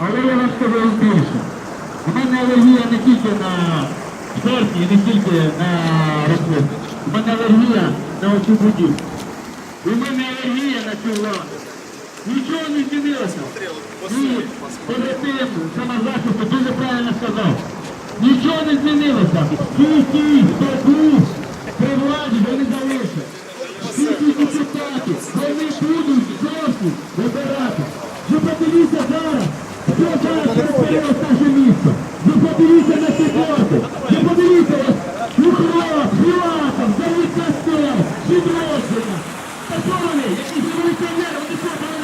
Але я вам скажу більше. У мене алергія не тільки на шерсті, і не тільки на рослини. У мене алергія на оцю будівлю. У мене алергія на цю владу. Нічого не змінилося. Ні, позитив, самозахисту дуже правильно сказав. Нічого не змінилося. Всі ті, хто був при владі, вони залишать. Всі ті депутати, вони будуть зовсім вибирати. Ви подивіться зараз, Ви подивіться на ці борти. Ви подивіться, Юхров, Філатов, Давид Костел, Підроздіна. Та що вони? Якісь революціонери, вони що, були?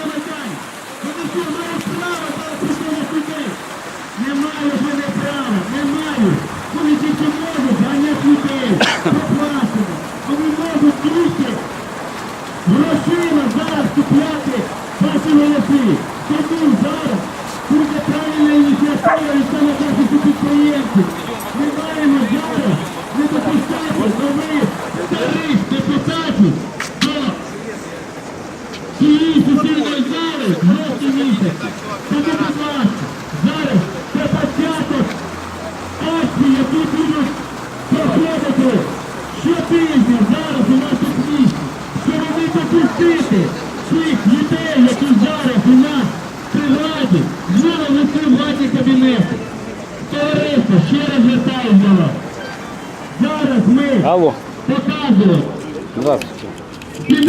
Вони що, мають право зараз людей? Не мають вони права, не мають. Вони тільки можуть ганяти людей. Вони можуть трішки грошима зараз купляти ваші голоси. Зараз це початок акції, які будуть проходити щотижня зараз у наших місті, щоб не допустити цих людей, які зараз у нас при владі, знову внесли владні кабінети. Товариство, ще раз. Зараз ми Алло, показуємо здравствуйте.